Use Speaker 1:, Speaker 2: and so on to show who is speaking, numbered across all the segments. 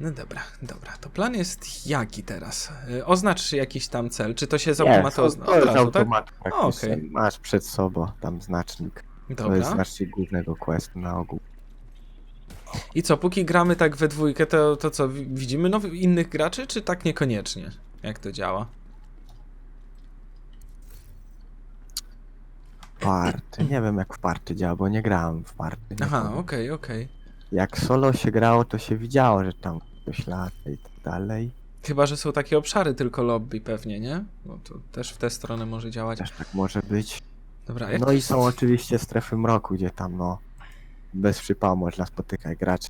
Speaker 1: No dobra, dobra. To plan jest jaki teraz? Y, Oznacz jakiś tam cel. Czy to się z automatu
Speaker 2: to,
Speaker 1: oznacza?
Speaker 2: to jest
Speaker 1: Od razu, tak? okej.
Speaker 2: Masz przed sobą tam znacznik. To jest
Speaker 1: Dobra.
Speaker 2: znacznik głównego questu na ogół.
Speaker 1: I co, póki gramy tak we dwójkę, to, to co, wi- widzimy nowych innych graczy, czy tak niekoniecznie? Jak to działa?
Speaker 2: Party. Nie wiem jak w party działa, bo nie grałem w party.
Speaker 1: Aha, okej, okej.
Speaker 2: Jak solo się grało, to się widziało, że tam ktoś lata i tak dalej.
Speaker 1: Chyba, że są takie obszary tylko lobby pewnie, nie? No to też w tę stronę może działać.
Speaker 2: Też tak może być.
Speaker 1: Dobra, jak
Speaker 2: No i są oczywiście strefy mroku, gdzie tam no bez przypału można spotykać graczy,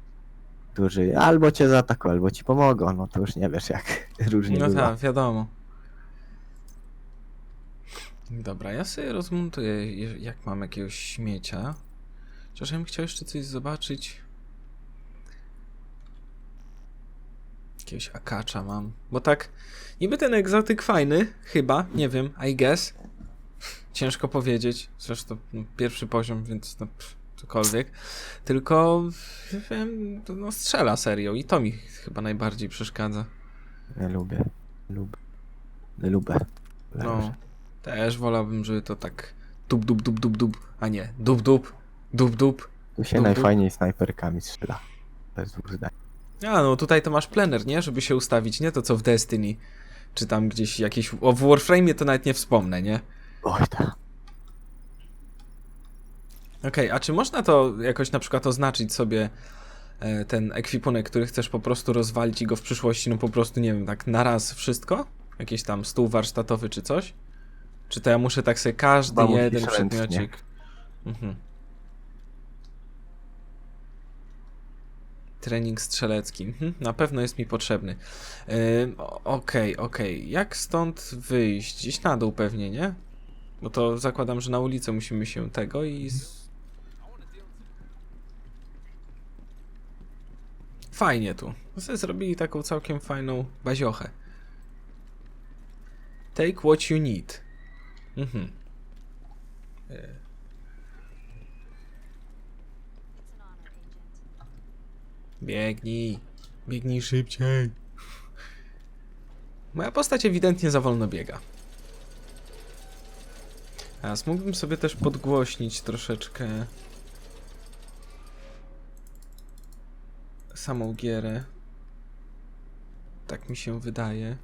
Speaker 2: którzy albo cię zaatakują, albo ci pomogą. No to już nie wiesz jak różnie
Speaker 1: No
Speaker 2: bywa.
Speaker 1: tak, wiadomo. Dobra, ja sobie rozmontuję, jak mam jakiegoś śmiecia. Chociaż ja bym chciał jeszcze coś zobaczyć. Jakiegoś akacza mam. Bo tak, niby ten egzotyk fajny, chyba, nie wiem, I guess. Ciężko powiedzieć. Zresztą no, pierwszy poziom, więc no, pff, cokolwiek. Tylko wiem, no, strzela serio i to mi chyba najbardziej przeszkadza.
Speaker 2: Nie lubię. Lubię. Lubię.
Speaker 1: No, też wolałbym, żeby to tak dub, dub, dub, dub, dub, a nie dub, dub, dub, dub.
Speaker 2: Tu się
Speaker 1: Dub, dub.
Speaker 2: najfajniej snajperkami strzela. Bez dwóch zdań.
Speaker 1: A, no tutaj to masz plener, nie? Żeby się ustawić, nie? To co w Destiny. Czy tam gdzieś jakiś... O, w Warframe to nawet nie wspomnę, nie?
Speaker 2: Oj tak.
Speaker 1: Okej, a czy można to jakoś na przykład oznaczyć sobie e, ten ekwipunek, który chcesz po prostu rozwalić i go w przyszłości, no po prostu, nie wiem, tak na raz wszystko? Jakiś tam stół warsztatowy czy coś? Czy to ja muszę tak sobie każdy
Speaker 2: Chyba musisz
Speaker 1: jeden
Speaker 2: ręcznie.
Speaker 1: przedmiocik... Mhm. Trening strzelecki. Mhm, na pewno jest mi potrzebny. Ym, o- Okej, okej. Jak stąd wyjść? Gdzieś na dół pewnie, nie? Bo to zakładam, że na ulicę musimy się tego i... Fajnie tu. Zrobili taką całkiem fajną baziochę. Take what you need. Mhm. E, Biegnij. Biegnij szybciej. Moja postać ewidentnie za wolno biega. Teraz mógłbym sobie też podgłośnić troszeczkę samą gierę. Tak mi się wydaje.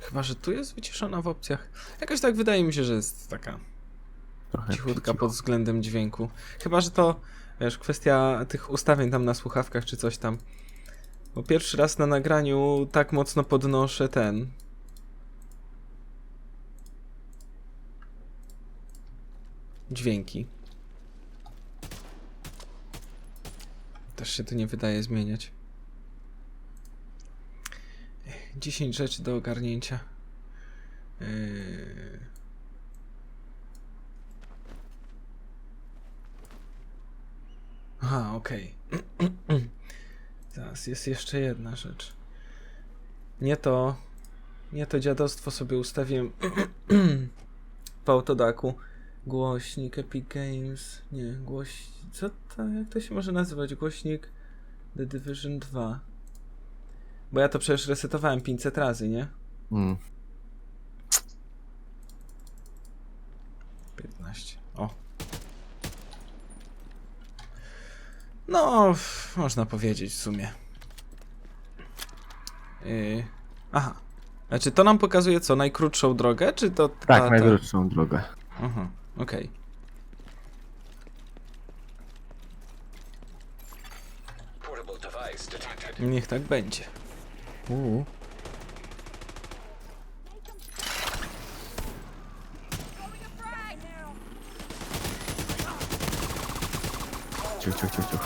Speaker 1: Chyba, że tu jest wyciszona w opcjach. Jakoś tak wydaje mi się, że jest taka
Speaker 2: Trochę
Speaker 1: cichutka pod względem dźwięku. Chyba, że to, wiesz, kwestia tych ustawień tam na słuchawkach czy coś tam. Bo pierwszy raz na nagraniu tak mocno podnoszę ten. Dźwięki. Też się to nie wydaje zmieniać. Ech, 10 rzeczy do ogarnięcia. Yy... Aha, okej. Teraz jest jeszcze jedna rzecz. Nie to. Nie to dziadostwo sobie ustawiłem w autodaku. Głośnik Epic Games. Nie, głoś. Co to? Jak to się może nazywać? Głośnik The Division 2. Bo ja to przecież resetowałem 500 razy, nie?
Speaker 2: Mm.
Speaker 1: 15. O. No, można powiedzieć w sumie. Yy, aha. Znaczy, to nam pokazuje co? Najkrótszą drogę, czy to. ta-
Speaker 2: Tak,
Speaker 1: ta-
Speaker 2: najdroższą drogę.
Speaker 1: Aha, okej.
Speaker 3: Portable device detected.
Speaker 1: Niech tak będzie.
Speaker 2: Uuu. Ciuch, ciuch, ciuch, ciuch.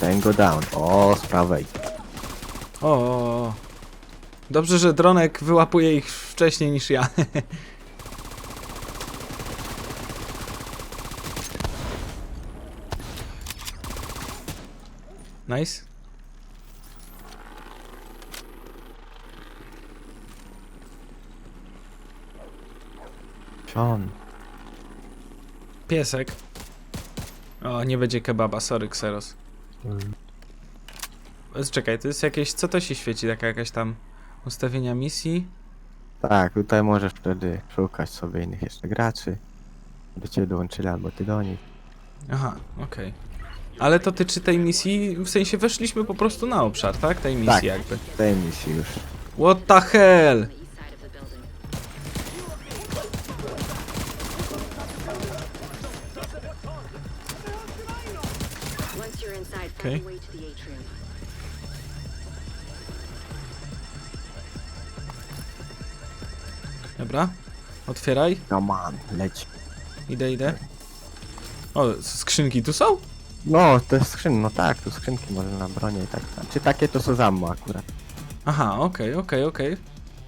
Speaker 2: Ten go down. O, z prawej.
Speaker 1: O. Dobrze, że dronek wyłapuje ich wcześniej niż ja. nice.
Speaker 2: Sean.
Speaker 1: Piesek. O, nie będzie kebaba, sorry Xeros. E, Czekaj, to jest jakieś... Co to się świeci? Taka jakaś tam ustawienia misji?
Speaker 2: Tak, tutaj możesz wtedy szukać sobie innych jeszcze graczy. Do ciebie dołączyli albo ty do nich.
Speaker 1: Aha, okej. Ale to tyczy tej misji, w sensie weszliśmy po prostu na obszar, tak? Tej misji
Speaker 2: Tak.
Speaker 1: jakby.
Speaker 2: W tej misji już.
Speaker 1: What the hell? Okay.
Speaker 4: a.
Speaker 1: Dobra. Otwieraj.
Speaker 2: Come on, leć.
Speaker 1: Idę, idę. O, skrzynki tu są?
Speaker 2: No, to jest skrzyn, no tak, tu skrzynki może na bronie i tak. Czy takie to są zammo akurat.
Speaker 1: Aha, okej, okej, okej.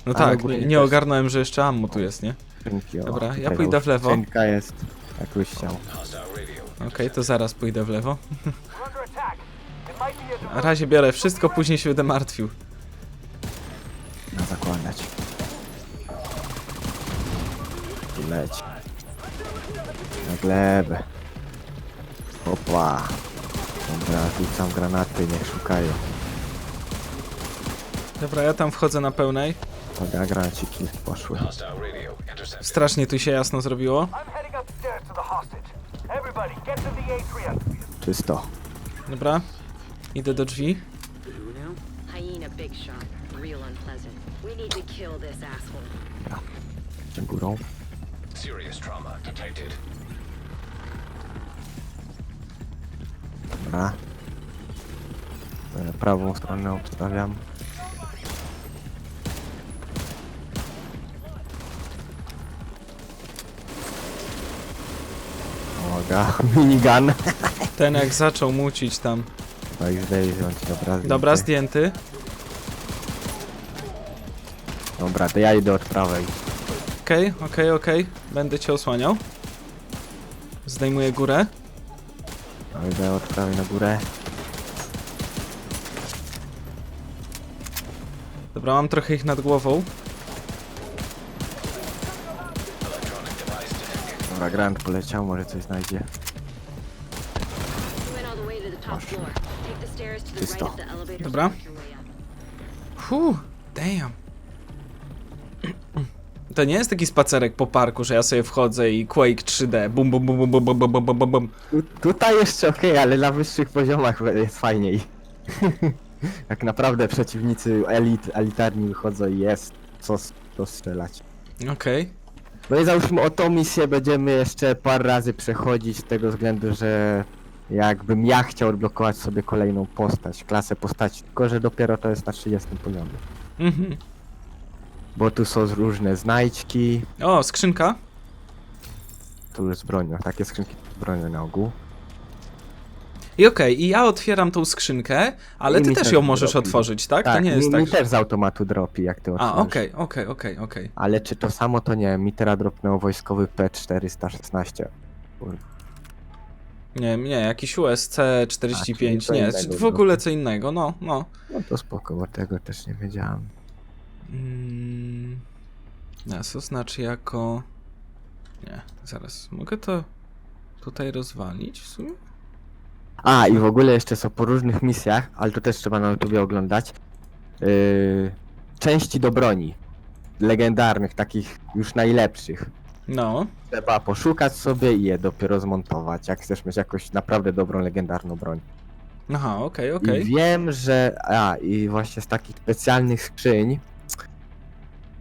Speaker 1: No
Speaker 2: Ale
Speaker 1: tak,
Speaker 2: ogólnie
Speaker 1: nie, nie ogarnąłem, że jeszcze ammo tu jest, nie?
Speaker 2: Skrzynki, o,
Speaker 1: Dobra, ja
Speaker 2: tutaj
Speaker 1: pójdę w lewo.
Speaker 2: Skrzynka jest, jak byś chciał.
Speaker 1: Okej, to zaraz pójdę w lewo. Na razie biorę wszystko, później się będę martwił.
Speaker 2: Na zakładać. I Leć. Na glebę. Opa. Dobra, rzucam granaty, niech szukają.
Speaker 1: Dobra, ja tam wchodzę na pełnej.
Speaker 2: Dobra, granaciki poszły.
Speaker 1: Strasznie tu się jasno zrobiło.
Speaker 2: Czysto.
Speaker 1: Dobra. Idę do drzwi.
Speaker 4: Dobra.
Speaker 2: Tym górą. Dobra. E, prawą stronę obstawiam. Uwaga, minigun.
Speaker 1: Ten jak zaczął mucić tam
Speaker 2: no i zdejmij, dobra.
Speaker 1: Dobra,
Speaker 2: zdjęty.
Speaker 1: zdjęty.
Speaker 2: Dobra, to ja idę od prawej.
Speaker 1: Okej, okej, okej. Będę cię osłaniał. Zdejmuję górę.
Speaker 2: No, idę od prawej na górę.
Speaker 1: Dobra, mam trochę ich nad głową.
Speaker 2: Dobra, Grant poleciał, może coś znajdzie.
Speaker 4: You went all the way to the top floor.
Speaker 2: Czysto.
Speaker 1: Dobra.
Speaker 4: to.
Speaker 1: Fuh, damn. To nie jest taki spacerek po parku, że ja sobie wchodzę i Quake 3D. Bum, bum, bum, bum, bum, bum, bum, bum, bum, bum, bum.
Speaker 2: Tu, tutaj jeszcze okej, ale na wyższych poziomach jest fajniej. Jak naprawdę przeciwnicy elit, elitarni wychodzą i jest co, s- co strzelać.
Speaker 1: Okej.
Speaker 2: No i załóżmy o tą misję będziemy jeszcze parę razy przechodzić z tego względu, że jakbym ja chciał odblokować sobie kolejną postać, klasę postaci, tylko że dopiero to jest na 30 poziomie.
Speaker 1: Mhm.
Speaker 2: Bo tu są różne znajdźki,
Speaker 1: O, skrzynka.
Speaker 2: tu już z bronią, takie skrzynki z bronią na ogół.
Speaker 1: I okej, i ja otwieram tą skrzynkę, ale
Speaker 2: I
Speaker 1: ty
Speaker 2: mi
Speaker 1: też
Speaker 2: też
Speaker 1: ją możesz otworzyć, tak?
Speaker 2: Tak,
Speaker 1: To nie jest
Speaker 2: mi,
Speaker 1: tak.
Speaker 2: mi
Speaker 1: że-
Speaker 2: też z automatu dropi, jak ty
Speaker 1: A,
Speaker 2: otworzysz.
Speaker 1: okej, okej, okej, okej.
Speaker 2: Ale czy to samo to nie wiem, mi teraz dropnęło wojskowy P416. Kurde.
Speaker 1: Nie, nie, jakiś USC
Speaker 2: A,
Speaker 1: 45,
Speaker 2: czyli to
Speaker 1: nie,
Speaker 2: innego
Speaker 1: w ogóle co innego, no, no.
Speaker 2: No to spoko, bo tego też nie wiedziałem.
Speaker 1: Mm, co znaczy jako... Nie, zaraz, mogę to tutaj rozwalić w sumie?
Speaker 2: A, i w ogóle jeszcze są po różnych misjach, ale to też trzeba na YouTubie oglądać. Yy, części do broni. Legendarnych, takich już najlepszych.
Speaker 1: No,
Speaker 2: Trzeba poszukać sobie i je dopiero zmontować, jak chcesz mieć jakąś naprawdę dobrą, legendarną broń.
Speaker 1: aha, okej, okej.
Speaker 2: I wiem, że. A, i właśnie z takich specjalnych skrzyń.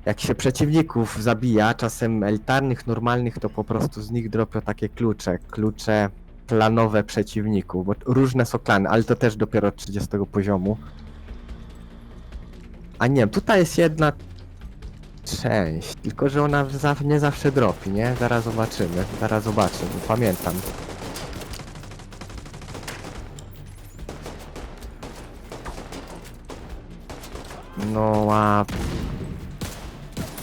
Speaker 2: Jak się przeciwników zabija, czasem elitarnych, normalnych, to po prostu z nich dropią takie klucze. Klucze klanowe przeciwników, bo różne są klany, ale to też dopiero od 30 poziomu. A nie, tutaj jest jedna część, tylko że ona za, nie zawsze dropi, nie? Zaraz zobaczymy, zaraz zobaczymy, pamiętam. No łap.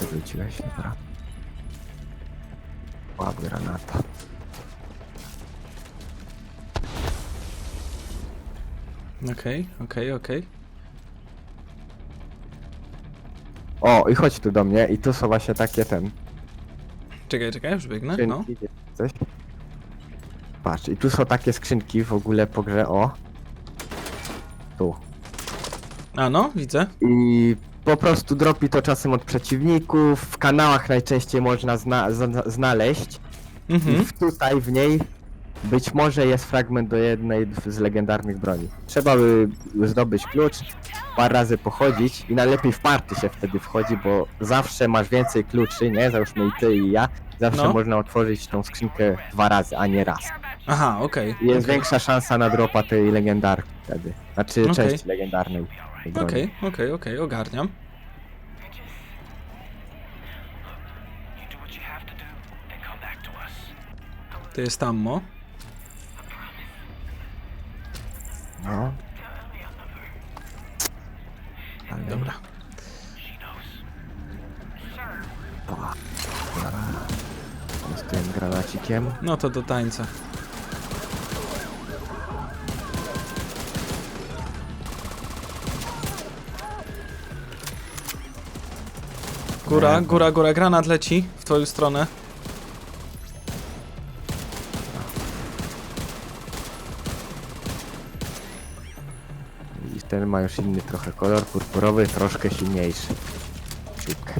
Speaker 2: Wyrzuciłeś, dobra. Łap granata.
Speaker 1: Okej, okej, okej.
Speaker 2: O, i chodź tu do mnie i tu są właśnie takie ten.
Speaker 1: Czekaj, czekaj, już biegnę, no.
Speaker 2: Skrzynki, coś. Patrz, i tu są takie skrzynki w ogóle po grze, o. Tu.
Speaker 1: A no, widzę.
Speaker 2: I po prostu dropi to czasem od przeciwników. W kanałach najczęściej można zna zna znaleźć. I
Speaker 1: Mhm.
Speaker 2: w, tutaj w niej być może jest fragment do jednej z legendarnych broni. Trzeba by zdobyć klucz, parę razy pochodzić i najlepiej w party się wtedy wchodzi, bo zawsze masz więcej kluczy, nie? Załóżmy i ty i ja. Zawsze
Speaker 1: No.
Speaker 2: można otworzyć tą skrzynkę dwa razy, a nie raz.
Speaker 1: Aha, okej.
Speaker 2: I Jest większa szansa na dropa tej legendarki wtedy. Znaczy
Speaker 1: Okej.
Speaker 2: części legendarnej. tej broni.
Speaker 1: Okej, okej, okej, ogarniam. To jest ammo.
Speaker 2: No. Ale
Speaker 1: Dobra.
Speaker 2: z tym granacikiem.
Speaker 1: No to do tańca. Góra, góra, góra, granat leci w twoją stronę.
Speaker 2: Ten ma już inny trochę kolor, purpurowy, troszkę silniejszy. Ciupkę.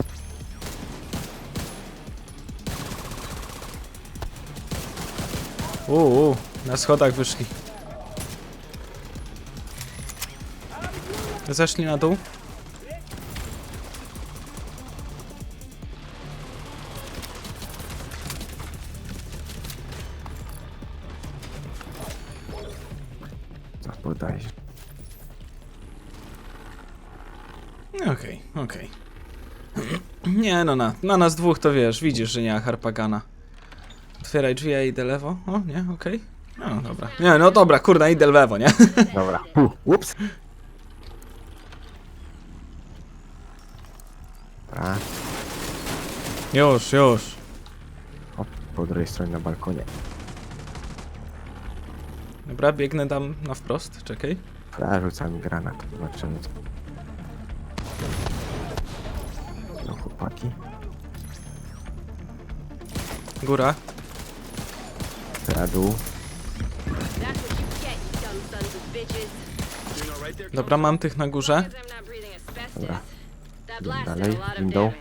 Speaker 1: Uuu, na schodach wyszli. Zeszli na dół. Na, na nas dwóch to wiesz, widzisz, że nie ma harpagana. Otwieraj drzwi, ja idę lewo. O, nie, okej. No dobra. Nie, no dobra, kurna, idę lewo, nie?
Speaker 2: Dobra. Pu, ups. Dobra.
Speaker 1: Już, już.
Speaker 2: O, po drugiej stronie na balkonie.
Speaker 1: Dobra, biegnę tam na wprost, czekaj.
Speaker 2: Ja rzucam granat. Zobaczymy co. No chłopaki.
Speaker 1: Góra.
Speaker 2: Teraz dół.
Speaker 1: Dobra, mam tych na górze.
Speaker 2: Dobra. Dalej, window.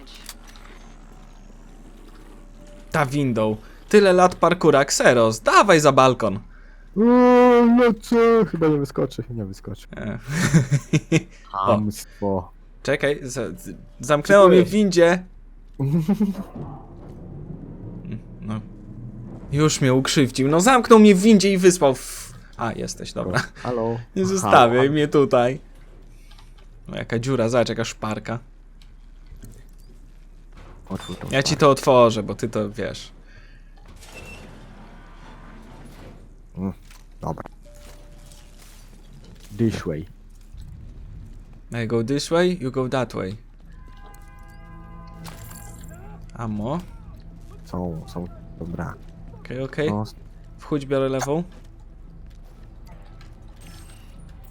Speaker 1: Ta window. Tyle lat parkura, Xeros, dawaj za balkon.
Speaker 2: Uuu, no co? Chyba nie wyskoczy. Nie wyskoczy.
Speaker 1: E.
Speaker 2: Hamstwo.
Speaker 1: Czekaj, z, z, zamknęło mnie w windzie. No. Już mnie ukrzywdził. No zamknął mnie w windzie i wysłał w... A, jesteś, dobra.
Speaker 2: Halo.
Speaker 1: Nie zostawiaj mnie tutaj. No jaka dziura, zobacz jaka szparka.
Speaker 2: Otwórz tą
Speaker 1: Ja ci to otworzę, bo ty to wiesz.
Speaker 2: Dobra. This way.
Speaker 1: I go this way, you go that way. Amo.
Speaker 2: Są, są. Dobra.
Speaker 1: Okej, okej.
Speaker 2: No,
Speaker 1: Wchódź, biorę lewą.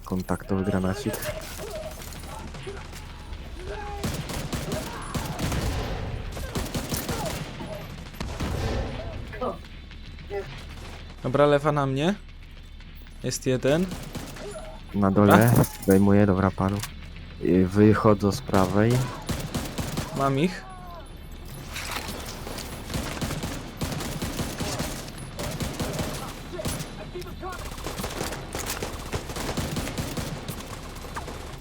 Speaker 2: kontaktowy granacik.
Speaker 1: Dobra, lewa na mnie. Jest jeden.
Speaker 2: Na dole. Zdejmuję, dobra panu. I Wychodzę z prawej.
Speaker 1: Mam ich.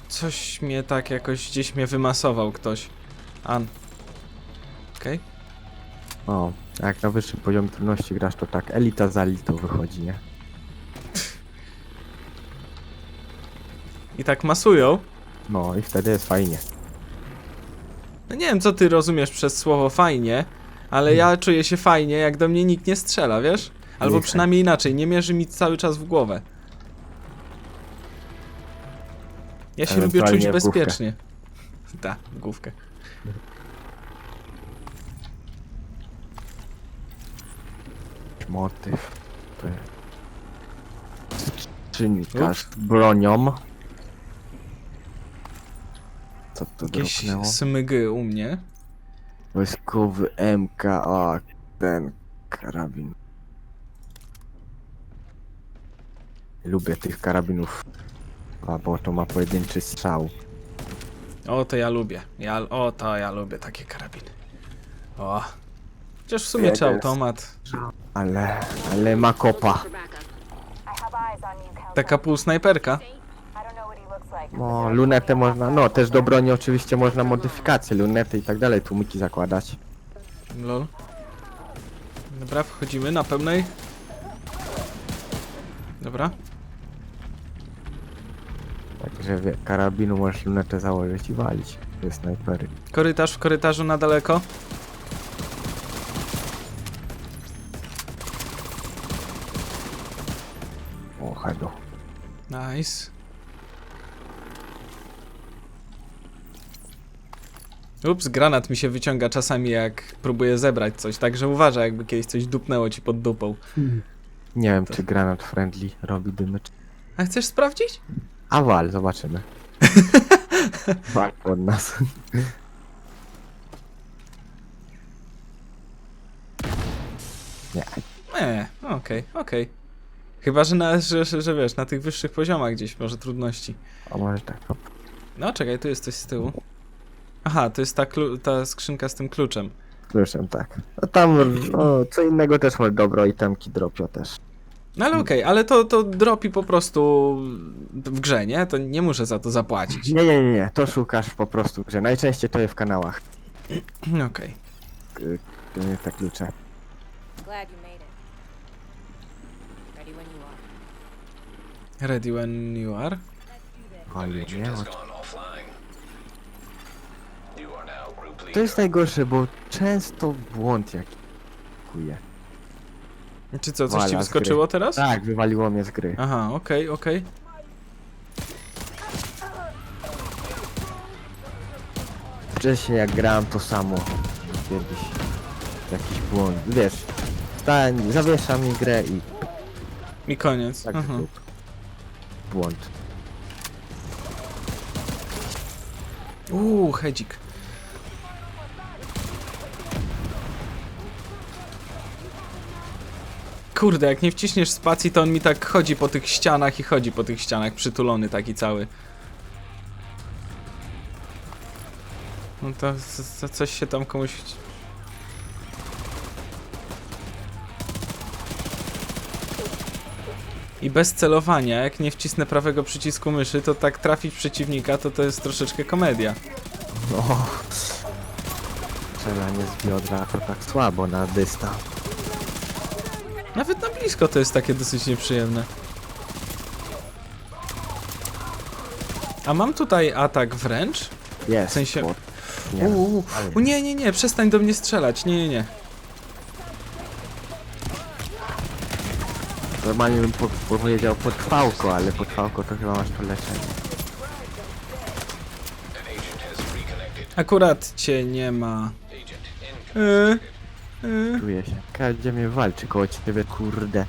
Speaker 1: Coś mnie tak jakoś gdzieś mnie wymasował ktoś. An. Okej.
Speaker 2: O, a jak na wyższym poziomie trudności grasz, to tak elita za elitą wychodzi, nie?
Speaker 1: I tak masują.
Speaker 2: No i wtedy jest fajnie.
Speaker 1: No nie wiem, co ty rozumiesz przez słowo fajnie, ale ja czuję się fajnie, jak do mnie nikt nie strzela, wiesz? Albo
Speaker 2: Niechaj.
Speaker 1: przynajmniej inaczej, nie mierzy mi cały czas w głowę. Ja się lubię
Speaker 2: Ewentualnie
Speaker 1: czuć
Speaker 2: w główkę.
Speaker 1: bezpiecznie. Tak, główkę.
Speaker 2: Motyw. Czynnikarz bronią. Co to
Speaker 1: Jakieś
Speaker 2: dropnęło?
Speaker 1: smygy u mnie.
Speaker 2: Wojskowy MK, a ten karabin. Lubię tych karabinów A, bo to ma pojedynczy strzał.
Speaker 1: O, to ja lubię. Ja, o, to ja lubię takie karabiny. O. Chociaż w sumie czy automat.
Speaker 2: Ale, ale ma kopa.
Speaker 4: For backup.
Speaker 5: I
Speaker 2: No, lunetę można, no też do broni oczywiście można modyfikacje, lunety i tak dalej, tłumiki zakładać.
Speaker 1: Lol. Dobra, wchodzimy na pełnej. Dobra.
Speaker 2: Także wie, karabinu możesz lunetę założyć i walić. To jest snajpery.
Speaker 1: Korytarz w korytarzu na daleko.
Speaker 2: O.
Speaker 1: Nice. Ups, granat mi się wyciąga czasami jak próbuję zebrać coś, także uważaj jakby kiedyś coś dupnęło ci pod dupą.
Speaker 2: Nie wiem, czy granat friendly robi dymy. Czy...
Speaker 1: A chcesz sprawdzić?
Speaker 2: A wal, zobaczymy. Wal od nas. Nie.
Speaker 1: Nie, okej, okej. Chyba, że, na, że, że, że wiesz, na tych wyższych poziomach gdzieś może trudności.
Speaker 2: A może tak. O,
Speaker 1: No czekaj, tu jest coś z tyłu. Aha, to jest ta, ta skrzynka z tym kluczem.
Speaker 2: Kluczem, tak. No tam, no, co innego też może dobro itemki dropio też.
Speaker 1: No ale okej, ale to, to dropi po prostu w grze, nie? To nie muszę za to zapłacić.
Speaker 2: Nie, nie, nie, nie, to szukasz po prostu, że najczęściej to jest w kanałach.
Speaker 1: Okej.
Speaker 2: y, y, Te klucze.
Speaker 5: Glad you made it. Ready when you are.
Speaker 1: Ready when you are.
Speaker 2: Wali,
Speaker 3: Agent
Speaker 2: nie?
Speaker 3: has
Speaker 2: Bo
Speaker 3: gone offline. You are now group leader.
Speaker 2: To jest najgorsze, bo często błąd jaki kuje.
Speaker 1: Czy co, coś
Speaker 2: Wala
Speaker 1: ci
Speaker 2: z gry.
Speaker 1: wyskoczyło teraz?
Speaker 2: Tak, wywaliło mnie z gry.
Speaker 1: Aha, okej, okej.
Speaker 2: Wcześniej jak grałem to samo. Kiedyś jakiś błąd. Wiesz, stań, zawiesza mi grę i
Speaker 1: I koniec.
Speaker 2: tak
Speaker 1: Aha.
Speaker 2: Błąd.
Speaker 1: Uuu, hedzik. Kurde, jak nie wciśniesz spacji, to on mi tak chodzi po tych ścianach i chodzi po tych ścianach, przytulony taki cały. No to, to, coś się tam komuś... I bez celowania, jak nie wcisnę prawego przycisku myszy, to tak trafić przeciwnika, to to jest troszeczkę komedia.
Speaker 2: No. Strzelanie z biodra to tak słabo na dystans.
Speaker 1: Nawet na blisko to jest takie dosyć nieprzyjemne. A mam tutaj atak wręcz?
Speaker 2: Jest.
Speaker 1: W sensie-
Speaker 2: Nie,
Speaker 1: Uuu, u, nie, nie, nie, przestań do mnie strzelać, nie, nie, nie.
Speaker 2: Normalnie bym po, powiedział potrwałko, ale potrwałko to chyba masz to leczenie.
Speaker 1: Akurat cię nie ma. Yy.
Speaker 2: Czuję się. Każdy mnie walczy koło ciebie, kurde.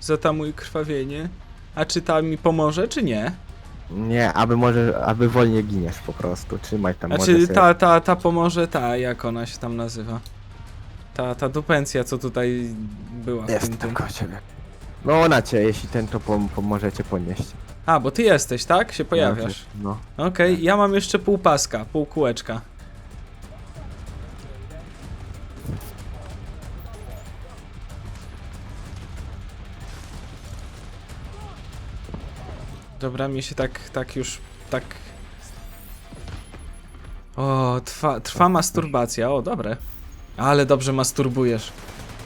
Speaker 1: Zatamuj krwawienie. A czy ta mi pomoże, czy nie?
Speaker 2: Nie, aby może, aby wolniej giniesz po prostu. Trzymaj tam
Speaker 1: A
Speaker 2: może
Speaker 1: czy
Speaker 2: sobie-
Speaker 1: ta, ta, ta pomoże, ta, jak ona się tam nazywa? Ta, ta dupencja, co tutaj była w
Speaker 2: Jest
Speaker 1: tym,
Speaker 2: tam
Speaker 1: tym.
Speaker 2: koło ciebie. No ona cię, jeśli ten to pom pomoże cię podnieść.
Speaker 1: A, bo ty jesteś, tak? Się pojawiasz.
Speaker 2: No.
Speaker 1: Okej, ja mam jeszcze pół paska, pół kółeczka. Dobra, mi się tak, tak już, tak... O, trwa, trwa masturbacja, o, dobre. Ale dobrze masturbujesz.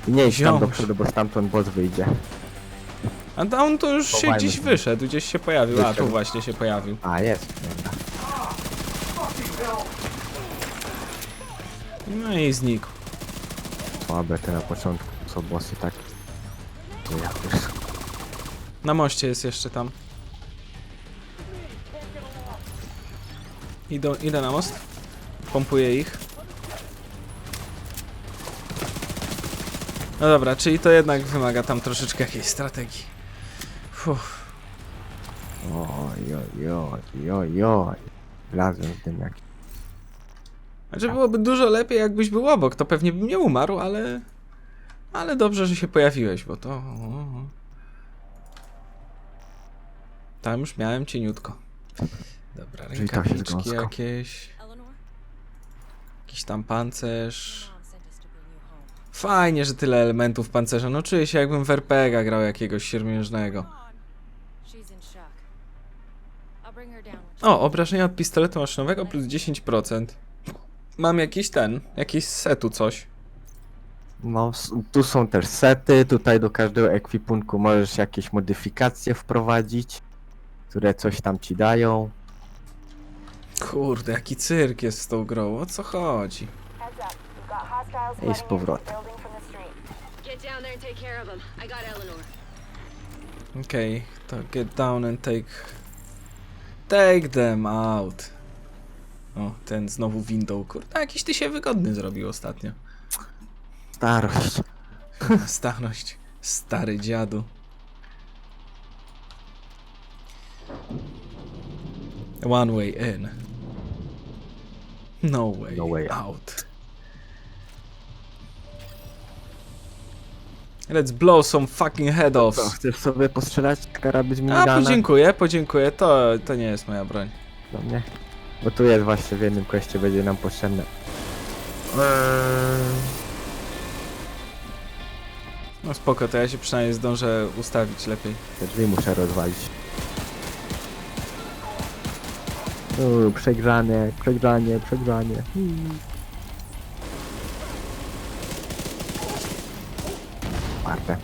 Speaker 2: Nie idź tam do przodu, bo stamtąd boss wyjdzie.
Speaker 1: A to on to już się
Speaker 2: Chowajmy
Speaker 1: gdzieś
Speaker 2: się.
Speaker 1: wyszedł, gdzieś się pojawił. A, tu
Speaker 2: Wyszedł.
Speaker 1: właśnie się pojawił.
Speaker 2: A, jest. Dobra.
Speaker 1: No i znikł.
Speaker 2: Słabe te na początku są bossy tak. To ja też.
Speaker 1: Na moście jest jeszcze tam. Idą, idę na most. Pompuję ich. No dobra, czyli to jednak wymaga tam troszeczkę jakiejś strategii. Fuh.
Speaker 2: Oj, oj, oj, oj, oj. Wlazłem w tym jak...
Speaker 1: Znaczy byłoby dużo lepiej jakbyś był obok, to pewnie bym nie umarł, ale... Ale dobrze, że się pojawiłeś, bo to... Tam już miałem cieniutko. Dobra,
Speaker 2: Czyli się
Speaker 1: rękawiczki
Speaker 2: zgąska.
Speaker 1: jakieś. Jakiś tam pancerz. Fajnie, że tyle elementów pancerza. No czuję się jakbym w RPG grał jakiegoś siermiężnego. O, obrażenia od pistoletu maszynowego plus 10%. Mam jakiś ten, jakiś setu coś.
Speaker 2: No, s- tu są też sety, tutaj do każdego ekwipunku możesz jakieś modyfikacje wprowadzić, które coś tam ci dają.
Speaker 1: Kurde, jaki cyrk jest z tą grą, o co chodzi?
Speaker 2: I z powrotem.
Speaker 1: Okej, to get down and take... Take them out. O, ten znowu window, kurde, jakiś ty się wygodny zrobił ostatnio.
Speaker 2: Starość.
Speaker 1: Starość, stary dziadu. One way in. No way,
Speaker 2: No way
Speaker 1: out. Let's blow some fucking head
Speaker 2: Co,
Speaker 1: offs.
Speaker 2: chcesz sobie postrzelać karaby z
Speaker 1: A,
Speaker 2: minigana?
Speaker 1: podziękuję, podziękuję. To, to nie jest moja broń.
Speaker 2: Do mnie? Bo tu jest właśnie w jednym kwestii będzie nam potrzebne.
Speaker 1: No spoko, to ja się przynajmniej zdążę ustawić lepiej.
Speaker 2: Te drzwi muszę rozwalić. Uuu, przegrzanie, przegrzanie, przegrzanie. Warte.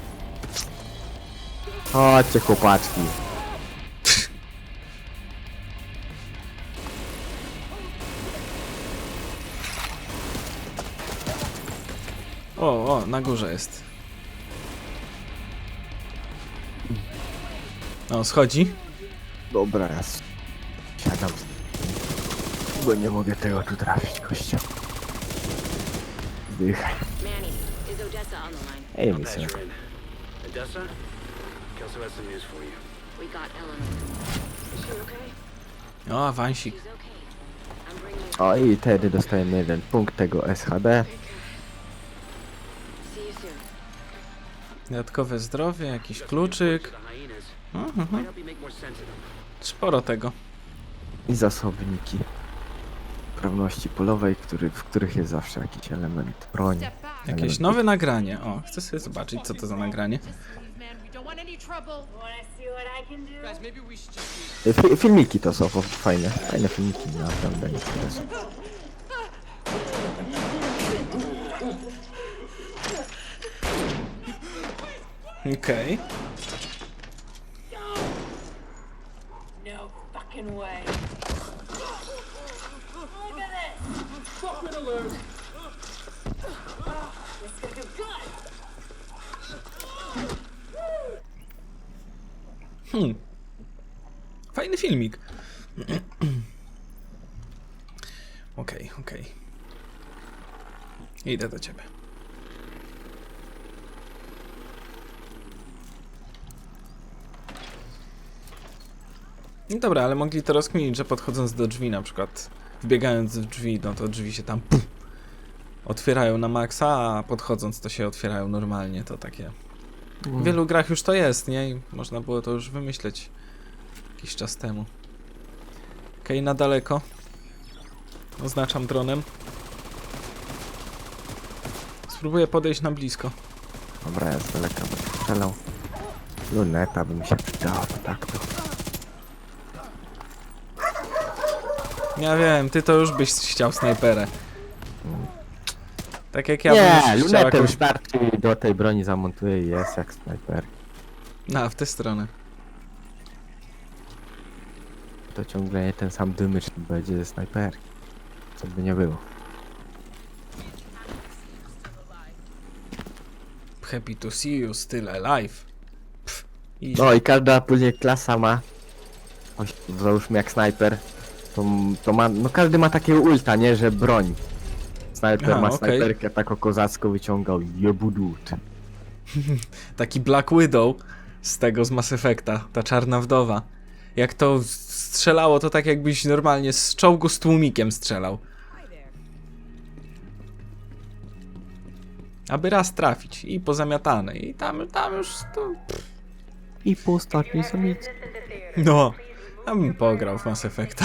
Speaker 2: Chodźcie chłopaczki.
Speaker 1: O, o, na górze jest. O, schodzi.
Speaker 2: Dobra, ja siadam. Bo nie mogę tego tu trafić, kościa. Dychaj.
Speaker 4: Manny, is Odessa on the line?
Speaker 2: Ej, mi
Speaker 6: patch
Speaker 2: się.
Speaker 6: her in. Odessa? Kelso has some news for you.
Speaker 4: We got Eleanor. Is she okay?
Speaker 1: O, awansik.
Speaker 4: She's okay. I'm bringing
Speaker 2: O i wtedy dostajemy jeden punkt tego SHD.
Speaker 4: See you soon.
Speaker 1: Dodatkowe zdrowie, jakiś kluczyk. Mhm,
Speaker 6: might help you make more sense of them.
Speaker 1: sporo tego.
Speaker 2: I zasobniki. Sprawności polowej, który, w których jest zawsze jakiś element broni.
Speaker 1: Jakieś
Speaker 2: element-
Speaker 1: nowe nagranie. O, chcę sobie zobaczyć, co to za nagranie.
Speaker 2: Fi filmiki to są fajne. Fajne filmiki, naprawdę są.
Speaker 1: Okej.
Speaker 7: No fucking way.
Speaker 1: Hmm. Fajny filmik. Okej, okej. Idę do ciebie. No dobra, ale mogli to rozkminić, że podchodząc do drzwi na przykład, wbiegając w drzwi, no to drzwi się tam puf, otwierają na maksa, a podchodząc to się otwierają normalnie, to takie w wielu grach już to jest, nie? I można było to już wymyśleć jakiś czas temu. Okej, na daleko. Oznaczam dronem. Spróbuję podejść na blisko.
Speaker 2: Dobra, ja z daleka strzelał. Luneta by mi się przydała, to tak to.
Speaker 1: Ja wiem, ty to już byś chciał snajperę. Tak jak ja bym
Speaker 2: nie,
Speaker 1: już chciał
Speaker 2: lunetę
Speaker 1: jakąś...
Speaker 2: wystarczy do tej broni zamontuję i jest jak snajper.
Speaker 1: Na, w tę stronę.
Speaker 2: To ciągle nie ten sam dymycz będzie ze snajperki. Co by nie było.
Speaker 1: Happy to see you still alive. Pff, idź.
Speaker 2: No i każda później klasa ma. Oś, załóżmy jak snajper. To, to ma. No każdy ma takiego ulta, nie? Że broń. Snajper
Speaker 1: Aha,
Speaker 2: ma
Speaker 1: okej.
Speaker 2: snajperkę taką kozacką wyciągał jebudut.
Speaker 1: Taki Black Widow z tego z Mass Effecta, ta czarna wdowa. Jak to strzelało, to tak jakbyś normalnie z czołgu z tłumikiem strzelał. Aby raz trafić i pozamiatane. I tam, tam już to...
Speaker 2: I po ostatniej samicy.
Speaker 1: No, a bym pograł w Mass Effecta.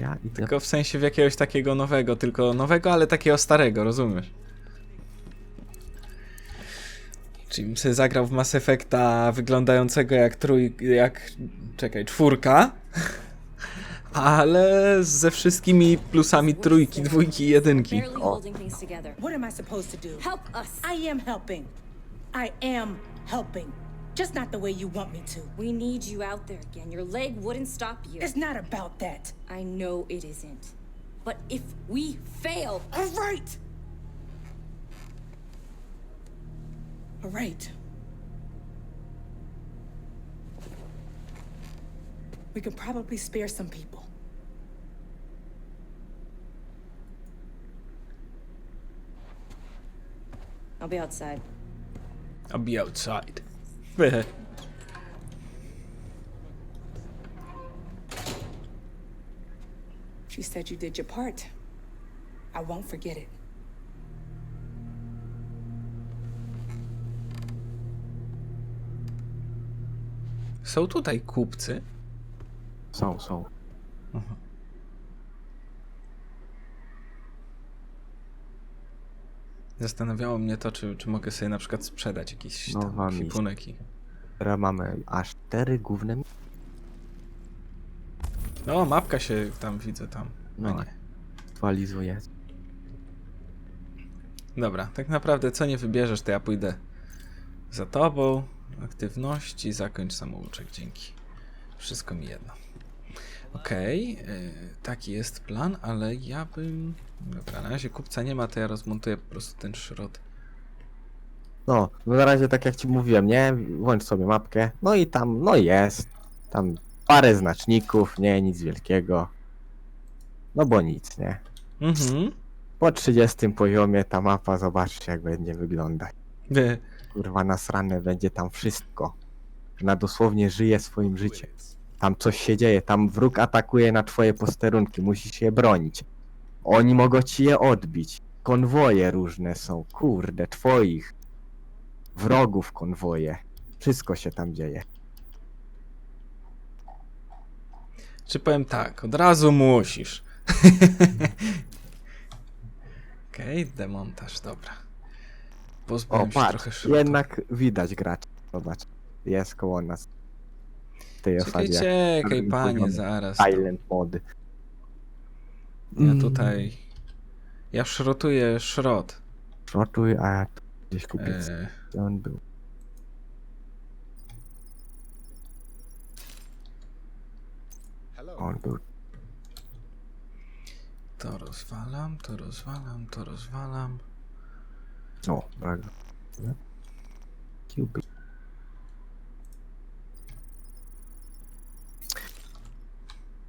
Speaker 2: Ja idę.
Speaker 1: Tylko w sensie w jakiegoś takiego nowego, tylko nowego, ale takiego starego, rozumiesz? Czyli bym sobie zagrał w Mass Effecta wyglądającego jak trój... jak... czekaj, czwórka. Ale ze wszystkimi plusami trójki, dwójki i jedynki.
Speaker 5: Barely holding things together.
Speaker 8: What am I supposed to do?
Speaker 5: Help us.
Speaker 8: I am helping. I am helping. Just not the way you want me to.
Speaker 5: We need you out there again. Your leg wouldn't stop you.
Speaker 8: It's not about that.
Speaker 5: I know it isn't. But if we fail,
Speaker 8: All right. All right. We can probably spare some people.
Speaker 5: I'll be outside.
Speaker 1: I'll be outside.
Speaker 8: She said you did your part. I won't forget it.
Speaker 1: Są tutaj kupcy.
Speaker 2: Są, są.
Speaker 1: Zastanawiało mnie to, czy, czy mogę sobie na przykład sprzedać jakiś
Speaker 2: Nowa
Speaker 1: tam i...
Speaker 2: Teraz mamy aż cztery główne. mi-
Speaker 1: No, mapka się tam widzę tam. No
Speaker 2: No.
Speaker 1: nie.
Speaker 2: Aktualizuje.
Speaker 1: Dobra, tak naprawdę co nie wybierzesz, to ja pójdę za tobą. Aktywności, zakończ samouczek, dzięki. Wszystko mi jedno. Okej, y, taki jest plan, ale ja bym... Dobra, na razie kupca nie ma, to ja rozmontuję po prostu ten szrot.
Speaker 2: No, no na razie tak jak ci mówiłem, nie? Włącz sobie mapkę. No i tam, no jest. Tam parę znaczników, nie, nic wielkiego. No bo nic, nie?
Speaker 1: Mhm.
Speaker 2: Po 30 poziomie ta mapa, zobaczcie jak będzie wyglądać.
Speaker 1: Wy-
Speaker 2: Kurwa, nasrane będzie tam wszystko. Ona dosłownie żyje swoim życiem. Tam coś się dzieje, tam wróg atakuje na twoje posterunki, musisz je bronić. Oni mogą ci je odbić. Konwoje różne są, kurde, twoich. Wrogów konwoje. Wszystko się tam dzieje.
Speaker 1: Czy powiem tak, od razu musisz. Okej, demontaż, dobra.
Speaker 2: O,
Speaker 1: Pozbyłem się
Speaker 2: patrz,
Speaker 1: trochę szrotu.
Speaker 2: jednak widać gracz. Zobacz, jest koło nas. Tej
Speaker 1: Czekaj, czekaj, panie, zaraz.
Speaker 2: Silent mody.
Speaker 1: Ja tutaj... Ja szrotuję szrot.
Speaker 2: Rotuj, a ja tu gdzieś kupię.
Speaker 1: E,
Speaker 2: Gdzie on był? On był.
Speaker 1: to rozwalam, to rozwalam, to rozwalam.
Speaker 2: O, bardzo. Cupid.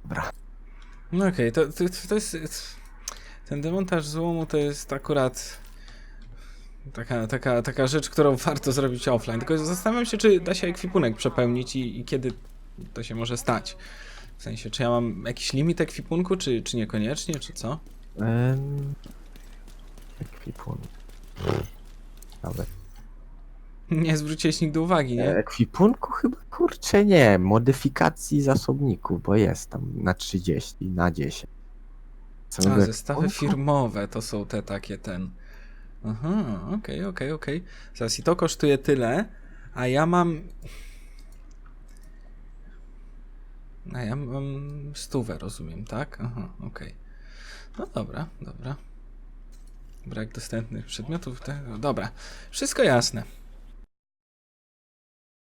Speaker 2: Dobra.
Speaker 1: No okej, to, to, to jest... Ten demontaż złomu to jest akurat... Taka, taka, taka rzecz, którą warto zrobić offline. Tylko zastanawiam się, czy da się ekwipunek przepełnić i, i kiedy to się może stać. W sensie, czy ja mam jakiś limit ekwipunku, czy, czy niekoniecznie, czy co?
Speaker 2: Um, ekwipunek. Nawet.
Speaker 1: Nie zwróciłeś nigdy uwagi, nie?
Speaker 2: Ekwipunku chyba kurczę nie. Modyfikacji zasobników, bo jest tam na 30, na 10.
Speaker 1: A,
Speaker 2: Samego
Speaker 1: zestawy firmowe to są te takie ten. Aha, okej, okej, okej. Zaraz i to kosztuje tyle, a ja mam. A ja mam stówę, rozumiem, tak? Aha, okej. No dobra, dobra. Brak dostępnych przedmiotów, tego. Dobra, wszystko jasne.